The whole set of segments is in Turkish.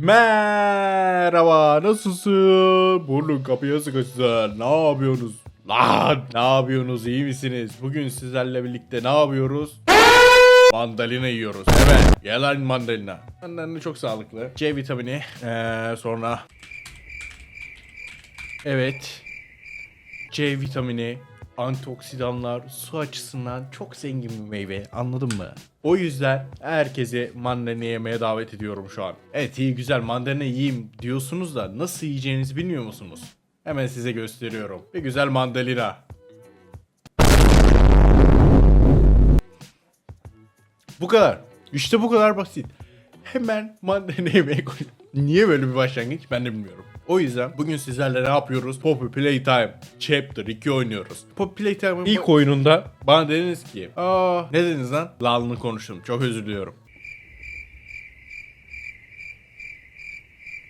Merhaba nasılsın? Burnun kapıya sıkışsın. Ne yapıyorsunuz? Lan ne yapıyorsunuz iyi misiniz? Bugün sizlerle birlikte ne yapıyoruz? Mandalina yiyoruz. Evet. Gel lan mandalina. Mandalina çok sağlıklı. C vitamini. Ee, sonra. Evet. C vitamini, antioksidanlar, su açısından çok zengin bir meyve. Anladın mı? O yüzden herkese mandalina yemeye davet ediyorum şu an. Evet iyi güzel mandalina yiyeyim diyorsunuz da nasıl yiyeceğinizi bilmiyor musunuz? Hemen size gösteriyorum. Bir güzel mandalina. Bu kadar. İşte bu kadar basit. Hemen mandalina yemeye koy. Niye böyle bir başlangıç ben de bilmiyorum. O yüzden bugün sizlerle ne yapıyoruz? Poppy Playtime Chapter 2 oynuyoruz. Poppy Playtime'ın ilk oyununda bana dediniz ki Aa ne dediniz lan? Lalını konuştum. Çok özür diliyorum.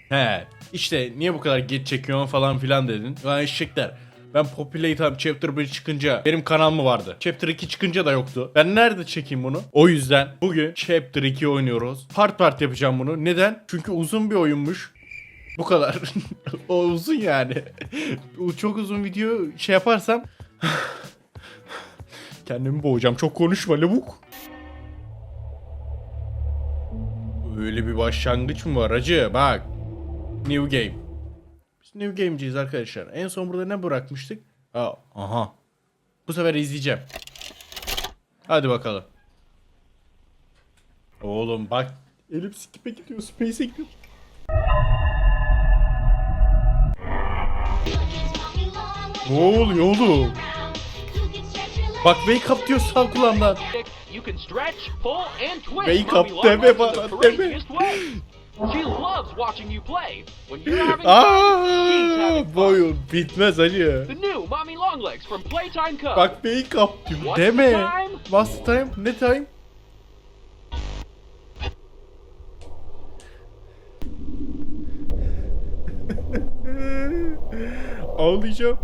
He işte niye bu kadar geç çekiyorsun falan filan dedin. Lan eşekler. Ben Populate Chapter 1 çıkınca benim kanal mı vardı? Chapter 2 çıkınca da yoktu. Ben nerede çekeyim bunu? O yüzden bugün Chapter 2 oynuyoruz. Part part yapacağım bunu. Neden? Çünkü uzun bir oyunmuş. Bu kadar. o uzun yani. Çok uzun video şey yaparsam kendimi boğacağım. Çok konuşma lavuk. Öyle bir başlangıç mı var acı? Bak. New game. New game'ciyiz arkadaşlar. En son burada ne bırakmıştık? Aa, aha. Bu sefer izleyeceğim. Hadi bakalım. Oğlum bak. Elim skip'e gidiyor. Space'e gidiyor. Ne oluyor oğlum? Bak wake up diyor sağ kulağımdan. Wake up deme bana, deme. She loves watching you play. When you're having fun, she's Aa, having fun. oyun bitmez acı. The new Mommy Longlegs from Playtime Co. Bak up diyor. What's Deme. the time? What's time? Ne time? Ağlayacağım.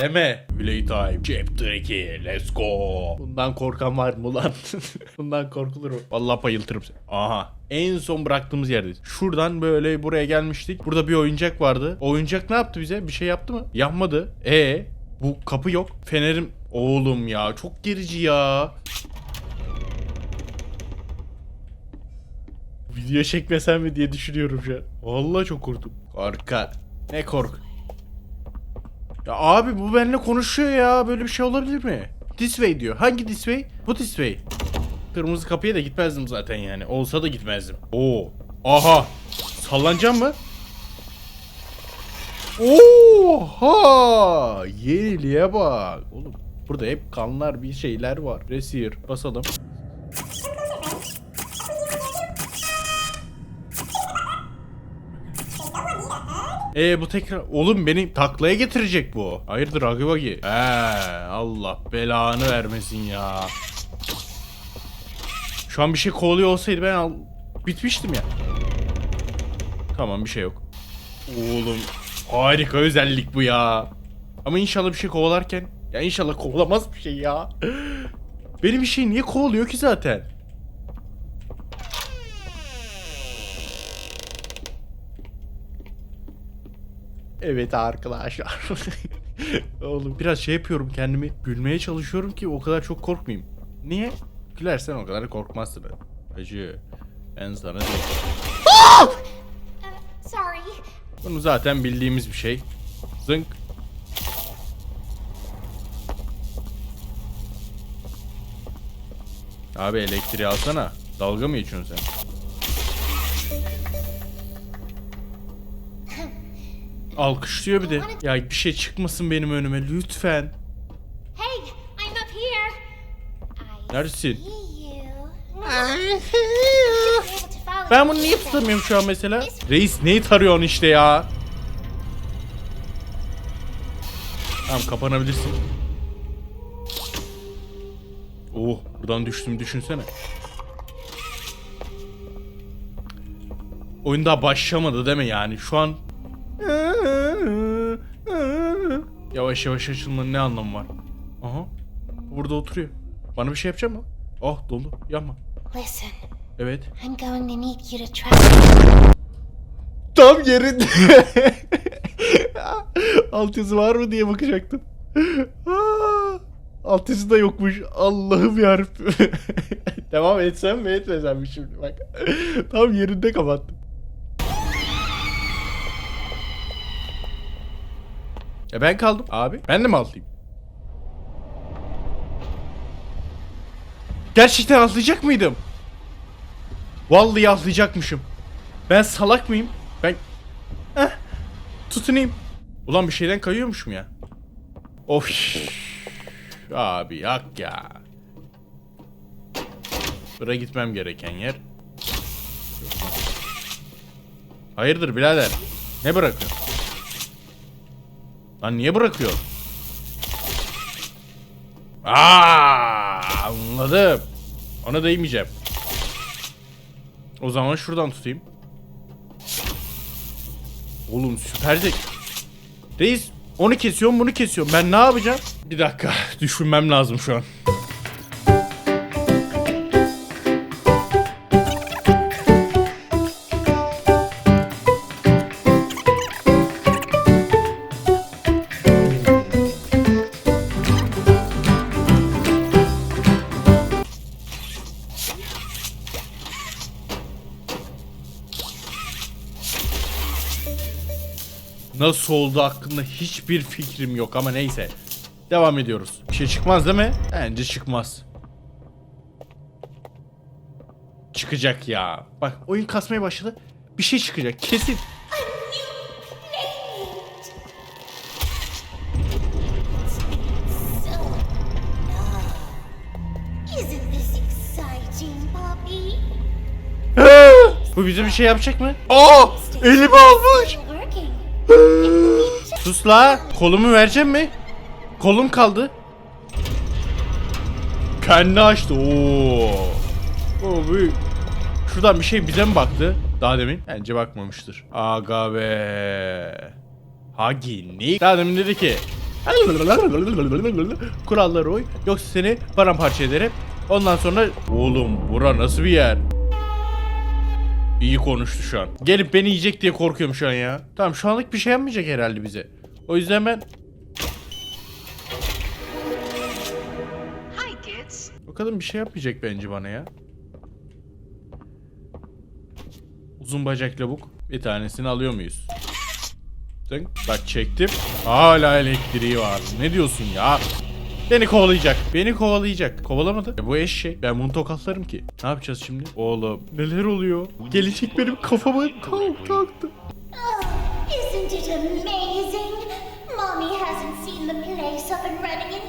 Deme. Playtime Chapter 2 Let's go. Bundan korkan var mı lan? Bundan korkulur mu? Vallahi bayıltırım seni. Aha. En son bıraktığımız yerdeyiz. Şuradan böyle buraya gelmiştik. Burada bir oyuncak vardı. O oyuncak ne yaptı bize? Bir şey yaptı mı? Yapmadı. E bu kapı yok. Fenerim oğlum ya çok gerici ya. Video çekmesem mi diye düşünüyorum şu an. Vallahi çok korktum. Korkar. Ne kork? Ya abi bu benimle konuşuyor ya. Böyle bir şey olabilir mi? This way diyor. Hangi this way? Bu this way. Kırmızı kapıya da gitmezdim zaten yani. Olsa da gitmezdim. Oo. Aha. Sallanacağım mı? Oha! Yeniliğe bak. Oğlum burada hep kanlar bir şeyler var. Resir basalım. E bu tekrar oğlum beni taklaya getirecek bu. Hayırdır Hagi Vagi? He Allah belanı vermesin ya. Şu an bir şey kovalıyor olsaydı ben al bitmiştim ya. Tamam bir şey yok. Oğlum harika özellik bu ya. Ama inşallah bir şey kovalarken ya inşallah kovalamaz bir şey ya. Benim bir şey niye kovalıyor ki zaten? Evet arkadaşlar. Oğlum biraz şey yapıyorum kendimi gülmeye çalışıyorum ki o kadar çok korkmayayım. Niye? Gülersen o kadar korkmazsın. Acı. Ben sana diyeyim. Sorry. Bunu zaten bildiğimiz bir şey. Zınk. Abi elektriği alsana. Dalga mı geçiyorsun sen? Alkışlıyor bir de. Ya bir şey çıkmasın benim önüme lütfen. Hey, I'm up here. Neredesin? Ben bunu niye tutamıyorum şu an mesela? Reis neyi tarıyorsun işte ya? Tamam kapanabilirsin. Oh buradan düştüm düşünsene. Oyun daha başlamadı değil mi yani? Şu an... Yavaş yavaş açılmanın ne anlamı var? Aha. Burada oturuyor. Bana bir şey yapacak mı? Oh dolu. Yapma. Listen, Evet. I'm going to need you to travel. Tam yerinde. Alt yazı var mı diye bakacaktım. Aa, Alt yazı da yokmuş. Allah'ım yarabbim. Devam etsem mi etmesem mi şimdi bak. Tam yerinde kapattım. E ben kaldım abi. Ben de mi atlayayım? Gerçekten atlayacak mıydım? Vallahi atlayacakmışım. Ben salak mıyım? Ben... Heh, tutunayım. Ulan bir şeyden kayıyormuşum ya. Of. Abi yak ya. Buraya gitmem gereken yer. Hayırdır birader? Ne bırakıyorsun? Lan niye bırakıyor? Aa, anladım. Ona değmeyeceğim. O zaman şuradan tutayım. Oğlum süper zek. Reis onu kesiyorum bunu kesiyorum. Ben ne yapacağım? Bir dakika düşünmem lazım şu an. Nasıl oldu hakkında hiçbir fikrim yok ama neyse. Devam ediyoruz. Bir şey çıkmaz değil mi? Bence çıkmaz. Çıkacak ya. Bak oyun kasmaya başladı. Bir şey çıkacak kesin. Bu bize bir şey yapacak mı? Aa! Elimi almış. Sus la. Kolumu vereceğim mi? Kolum kaldı. Kendi açtı. Oo. Oo büyük. Şuradan bir şey bize mi baktı? Daha demin. Bence bakmamıştır. Aga be. Hagi ne? Daha demin dedi ki. Kurallara uy. Yoksa seni paramparça ederim. Ondan sonra oğlum bura nasıl bir yer? İyi konuştu şu an. Gelip beni yiyecek diye korkuyorum şu an ya. Tamam şu anlık bir şey yapmayacak herhalde bize. O yüzden ben... Hi, kids. O kadın bir şey yapmayacak bence bana ya. Uzun bacak lavuk. Bir tanesini alıyor muyuz? Bak çektim. Hala elektriği var. Ne diyorsun ya? Beni kovalayacak. Beni kovalayacak. Kovalamadı. E bu eşek. Ben bunu tokatlarım ki. Ne yapacağız şimdi? Oğlum neler oluyor? Gelecek benim kafamı kalk taktı. Oh, isn't it amazing? Mommy hasn't seen the place up and running in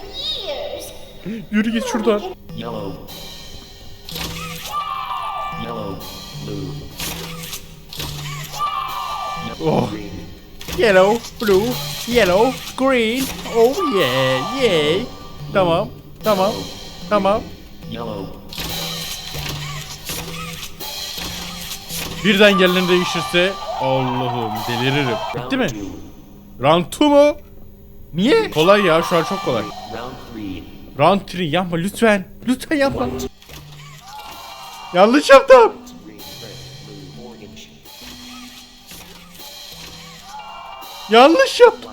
years. Yürü git şuradan. Yellow. Yellow. Blue. Oh. Yellow, blue, yellow, green. Oh yeah, yeah. Tamam, tamam, tamam. Birden yerlerini değişirse Allah'ım deliririm. Bitti mi? Round 2 mu? Niye? Kolay ya şu an çok kolay. Round three. Round 3 yapma lütfen. Lütfen yapma. Yanlış yaptım. Yanlış yaptım.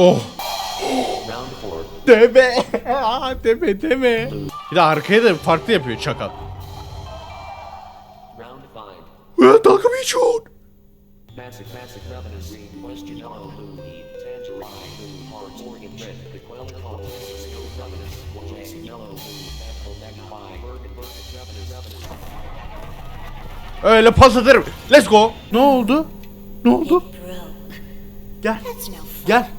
Oh. Deme. deme deme. Bir de arkaya da farklı yapıyor çakal. Ya dalga mı geçiyorsun? Öyle pas atarım. Let's go. Ne oldu? Ne oldu? Gel. Gel.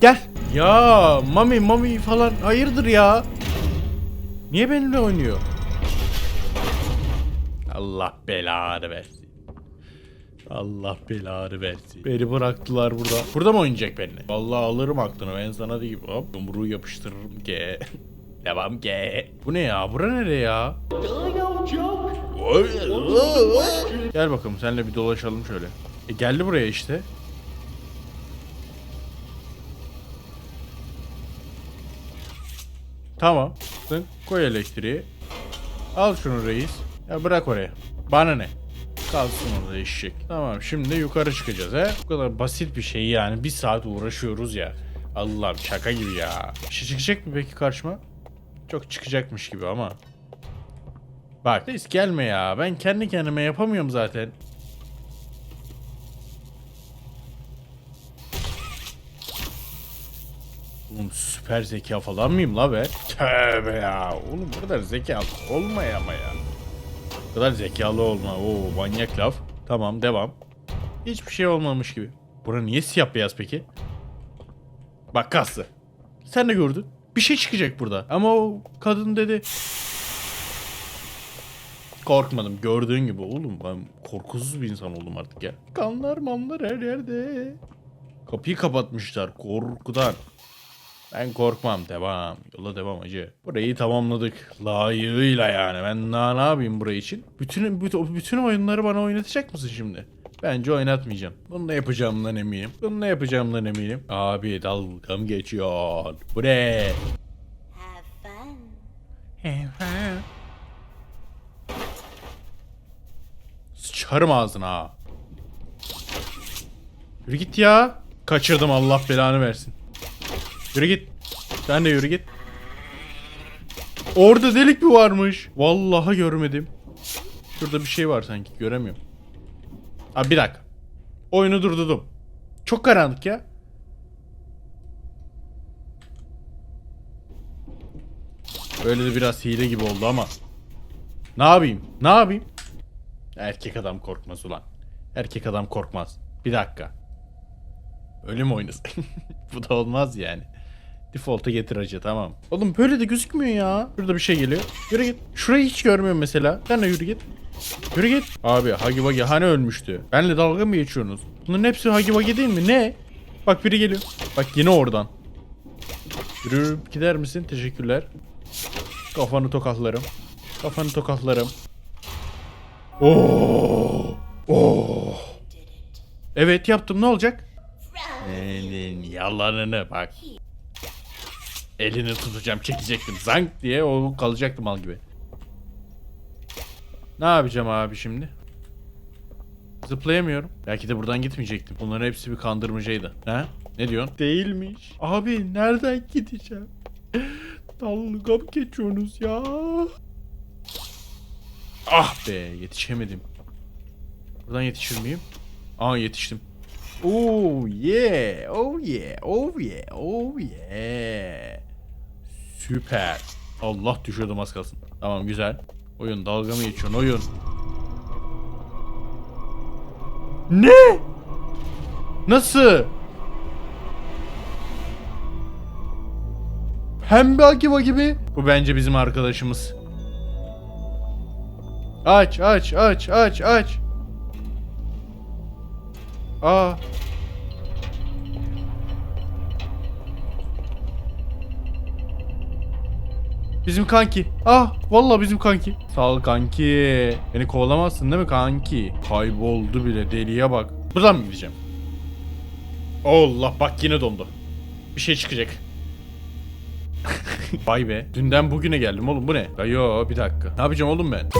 Gel. Ya mami mami falan hayırdır ya? Niye benimle oynuyor? Allah belanı versin. Allah belanı versin. Beni bıraktılar burada. Burada mı oynayacak benimle? Vallahi alırım aklını ben sana diyeyim. Hop yumruğu yapıştırırım ge. Devam ge. Bu ne ya? Bura nereye ya? Gel bakalım seninle bir dolaşalım şöyle. E geldi buraya işte. Tamam. Sen koy elektriği. Al şunu reis. Ya bırak oraya. Bana ne? Kalsın orada eşek. Tamam şimdi yukarı çıkacağız he. Bu kadar basit bir şey yani. Bir saat uğraşıyoruz ya. Allah'ım şaka gibi ya. Bir şey çıkacak mı peki karşıma? Çok çıkacakmış gibi ama. Bak reis gelme ya. Ben kendi kendime yapamıyorum zaten. Oğlum süper zeka falan mıyım la be? Tövbe ya. Oğlum bu kadar zekalı olma ya. Bu kadar zekalı olma. Oo manyak laf. Tamam devam. Hiçbir şey olmamış gibi. Bura niye siyah beyaz peki? Bak kaslı. Sen de gördün. Bir şey çıkacak burada. Ama o kadın dedi. Korkmadım. Gördüğün gibi oğlum ben korkusuz bir insan oldum artık ya. Kanlar manlar her yerde. Kapıyı kapatmışlar korkudan. Ben korkmam. Devam. Yola devam acı. Burayı tamamladık. Layığıyla yani. Ben daha ne yapayım burayı için? Bütün, bütün, bütün oyunları bana oynatacak mısın şimdi? Bence oynatmayacağım. Bunu da yapacağımdan eminim. Bunu da yapacağımdan eminim. Abi dalgam geçiyor. Bu ne? Sıçarım ağzına. Yürü git ya. Kaçırdım Allah belanı versin. Yürü git. Sen de yürü git. Orada delik mi varmış? Vallahi görmedim. Şurada bir şey var sanki göremiyorum. Abi bir dakika. Oyunu durdurdum. Çok karanlık ya. Böyle de biraz hile gibi oldu ama. Ne yapayım? Ne yapayım? Erkek adam korkmaz ulan. Erkek adam korkmaz. Bir dakika. Öyle mi oynasın? Bu da olmaz yani. Default'a getir acı tamam. Oğlum böyle de gözükmüyor ya. Şurada bir şey geliyor. Yürü git. Şurayı hiç görmüyorum mesela. Sen de yürü git. Yürü git. Abi Hagi Wagi hani ölmüştü? Benle dalga mı geçiyorsunuz? Bunların hepsi Hagi Wagi değil mi? Ne? Bak biri geliyor. Bak yine oradan. Yürüyüp gider misin? Teşekkürler. Kafanı tokatlarım. Kafanı tokatlarım. Oo. Oo. Evet yaptım ne olacak? Elin yalanını bak. Elini tutacağım çekecektim. Zank diye o kalacaktı mal gibi. Ne yapacağım abi şimdi? Zıplayamıyorum. Belki de buradan gitmeyecektim. Bunların hepsi bir kandırmacaydı. Ha? Ne diyorsun? Değilmiş. Abi nereden gideceğim? Dalga mı geçiyorsunuz ya? Ah be yetişemedim. Buradan yetişir miyim? Aa yetiştim. Oh yeah, oh yeah, oh yeah, oh yeah. Süper. Allah düşüyordum az kalsın. Tamam güzel. Oyun dalga mı geçiyorsun oyun? Ne? Nasıl? Pembe Akiva gibi. Bu bence bizim arkadaşımız. Aç aç aç aç aç. Aa. Bizim kanki. Ah vallahi bizim kanki. Sağ ol kanki. Beni kovalamazsın değil mi kanki? Kayboldu bile deliye bak. Buradan mı gideceğim? Allah bak yine dondu. Bir şey çıkacak. Vay be. Dünden bugüne geldim oğlum bu ne? Ya yo bir dakika. Ne yapacağım oğlum ben?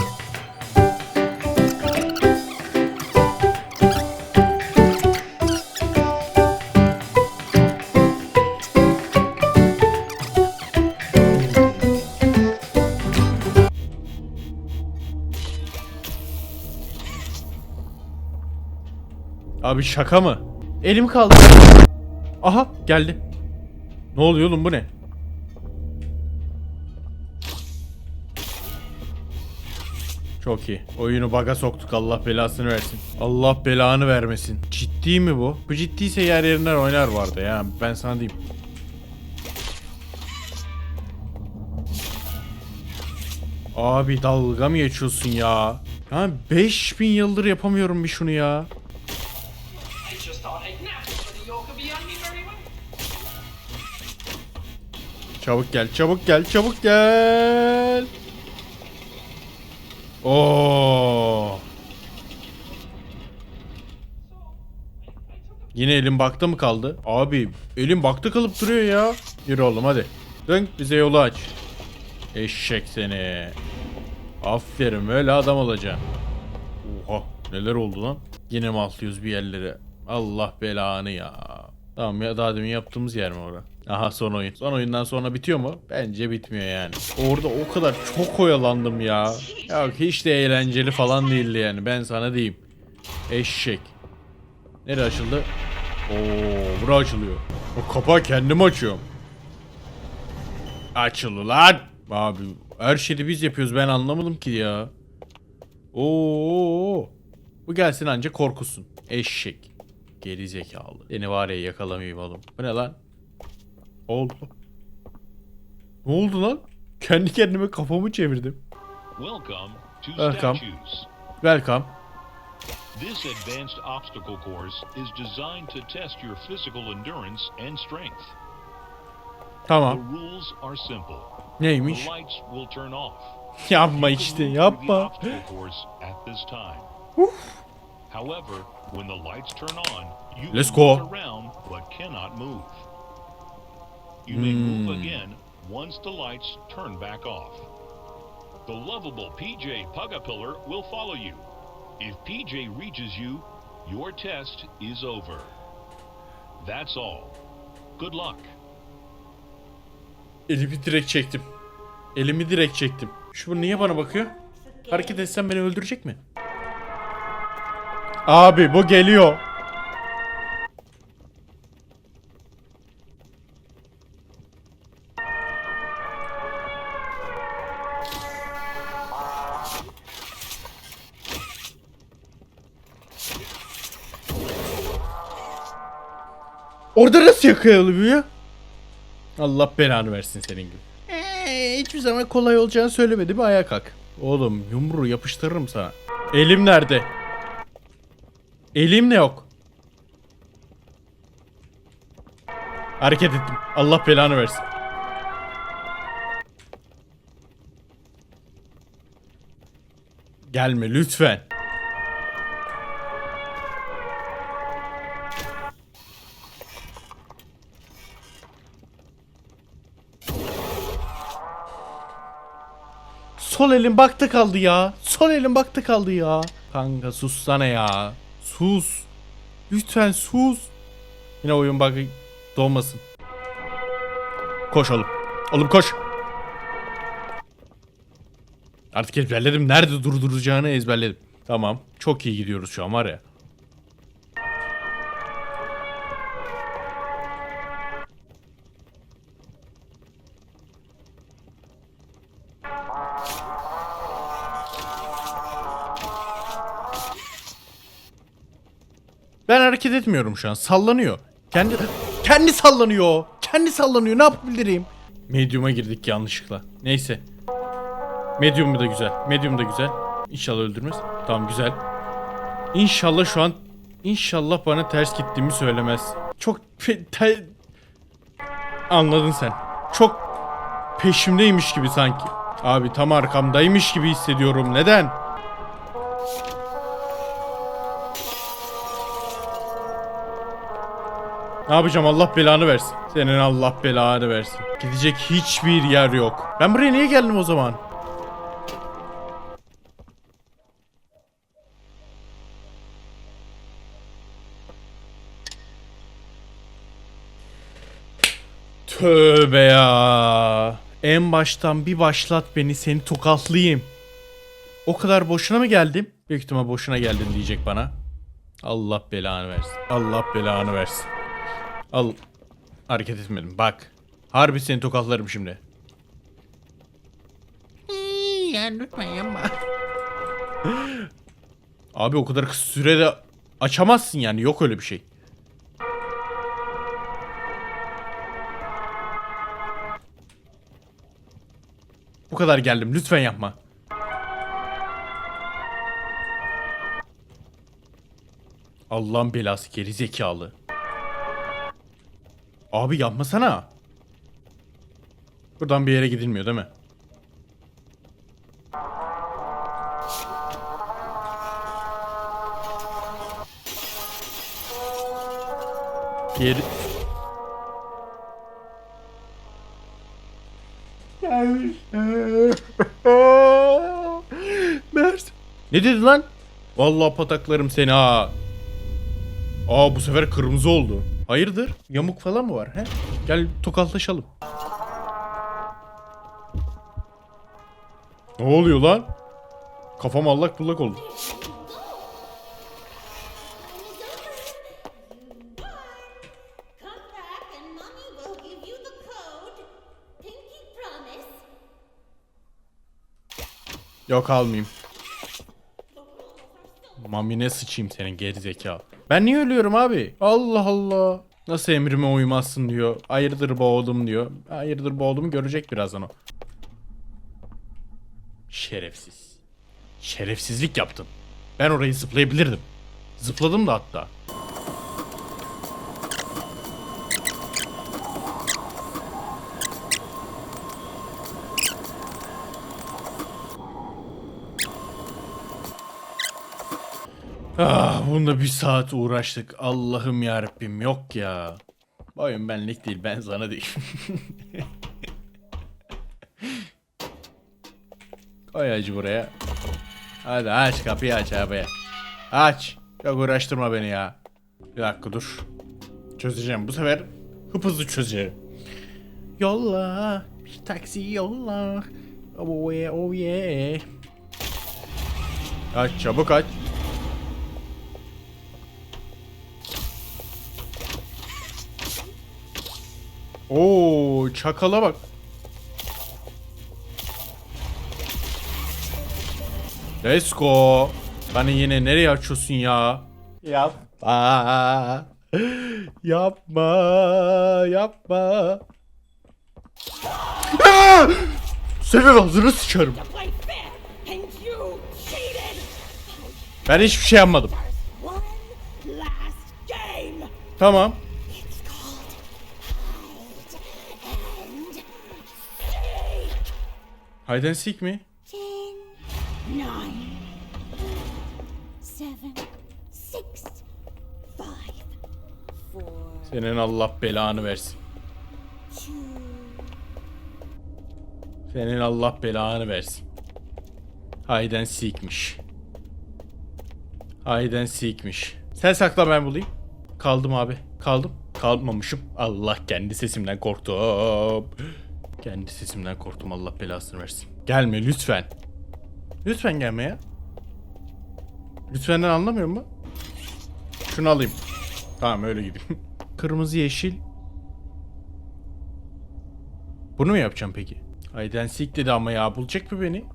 Abi şaka mı? Elim kaldı. Aha geldi. Ne oluyor oğlum bu ne? Çok iyi. Oyunu baga soktuk Allah belasını versin. Allah belanı vermesin. Ciddi mi bu? Bu ciddiyse yer yerinden oynar vardı ya. Ben sana diyeyim. Abi dalga mı geçiyorsun ya? Ya 5000 yıldır yapamıyorum bir şunu ya. Çabuk gel, çabuk gel, çabuk gel. Oo. Yine elim bakta mı kaldı? Abi elim bakta kalıp duruyor ya. Yürü oğlum hadi. Dön bize yolu aç. Eşek seni. Aferin öyle adam olacaksın. Oha neler oldu lan? Yine mi atlıyoruz bir yerlere? Allah belanı ya. Tamam ya daha demin yaptığımız yer mi orada? Aha son oyun. Son oyundan sonra bitiyor mu? Bence bitmiyor yani. Orada o kadar çok oyalandım ya. Ya hiç de eğlenceli falan değildi yani ben sana diyeyim. Eşek. Nereye açıldı? Oo, bura açılıyor. O kapağı kendim açıyorum. Açıl ulan. Abi her şeyi biz yapıyoruz ben anlamadım ki ya. Oo. Bu gelsin anca korkusun. Eşek. Geri zekalı. Seni var ya yakalamayayım oğlum. Bu ne lan? Oldu. Ne oldu lan? Kendi kendime kafamı çevirdim. Welcome to Welcome. Statues. Welcome. This advanced obstacle course is designed to test your physical endurance and strength. The Tamam. rules are simple. Neymiş? The lights will turn off. Yapma işte the yapma. obstacle However, when the lights turn on, you Let's can go. look around but cannot move. You may move Hmm. again once the lights turn back off. The lovable PJ Pugapillar will follow you. If PJ reaches you, your test is over. That's all. Good luck. Elimi direkt çektim. Elimi direkt çektim. Şu niye bana bakıyor? Hareket etsem beni öldürecek mi? Abi bu geliyor. Orada nasıl yakalıyor? Allah belanı versin senin gibi. Ee, hiçbir zaman kolay olacağını söylemedi bir ayağa kalk. Oğlum yumruğu yapıştırırım sana. Elim nerede? Elim ne yok? Hareket ettim. Allah belanı versin. Gelme lütfen. Sol elim bakta kaldı ya. Sol elim bakta kaldı ya. Kanka sussana ya. Sus. Lütfen sus. Yine oyun bug'ı doğmasın. Koş oğlum. Oğlum koş. Artık ezberledim. Nerede durduracağını ezberledim. Tamam. Çok iyi gidiyoruz şu an var ya. Ben hareket etmiyorum şu an. Sallanıyor. Kendi kendi sallanıyor. Kendi sallanıyor. Ne yapabilirim? Medium'a girdik yanlışlıkla. Neyse. Medium da güzel. Medium da güzel. İnşallah öldürmez. Tamam güzel. İnşallah şu an İnşallah bana ters gittiğimi söylemez. Çok pe- te- Anladın sen. Çok peşimdeymiş gibi sanki. Abi tam arkamdaymış gibi hissediyorum. Neden? Ne yapacağım Allah belanı versin. Senin Allah belanı versin. Gidecek hiçbir yer yok. Ben buraya niye geldim o zaman? Tövbe ya. En baştan bir başlat beni seni tokatlayayım. O kadar boşuna mı geldim? Büyük ihtimal boşuna geldin diyecek bana. Allah belanı versin. Allah belanı versin. Al. Hareket etmedim. Bak. Harbi seni tokatlarım şimdi. Ya lütfen yapma. Abi o kadar kısa sürede açamazsın yani. Yok öyle bir şey. Bu kadar geldim. Lütfen yapma. Allah'ın belası geri zekalı. Abi yapmasana. Buradan bir yere gidilmiyor değil mi? Geri... Mert. Ne dedi lan? Vallahi pataklarım seni ha. Aa bu sefer kırmızı oldu. Hayırdır? Yamuk falan mı var he? Gel tokallaşalım. Ne oluyor lan? Kafam allak bullak oldu. Yok almayayım. Mamine sıçayım senin gerizekalı. Ben niye ölüyorum abi? Allah Allah. Nasıl emrime uymazsın diyor. Hayırdır boğdum diyor. Hayırdır boğdumu görecek birazdan o. Şerefsiz. Şerefsizlik yaptın. Ben orayı zıplayabilirdim. Zıpladım da hatta. Ah bunda bir saat uğraştık. Allah'ım yarabbim yok ya. Oyun benlik değil ben sana değil. Koy acı buraya. Hadi aç kapıyı aç abi. Aç. Yok uğraştırma beni ya. Bir dakika dur. Çözeceğim bu sefer hıp hızlı çözeceğim. Yolla. Bir taksi yolla. Oh yeah oh yeah. Aç çabuk aç. Oo, çakala bak. Let's go. Beni yine nereye açıyorsun ya? Yapma. Yapma. Yapma. Aa! Senin ağzını sıçarım. Ben hiçbir şey yapmadım. Tamam. Hide and seek mi? Ten, Nine, seven, six, five, four, Senin Allah belanı versin. two, Senin Allah belanı versin. Hide and seek'miş. Hide and seek'miş. Sen sakla ben bulayım. Kaldım abi. Kaldım. Kalmamışım. Allah kendi sesimden korktum. Kendi sesimden korktum. Allah belasını versin. Gelme lütfen. Lütfen gelme ya. Lütfenden anlamıyor mu? Şunu alayım. Tamam öyle gideyim. Kırmızı yeşil. Bunu mu yapacağım peki? And seek dedi ama ya bulacak mı beni?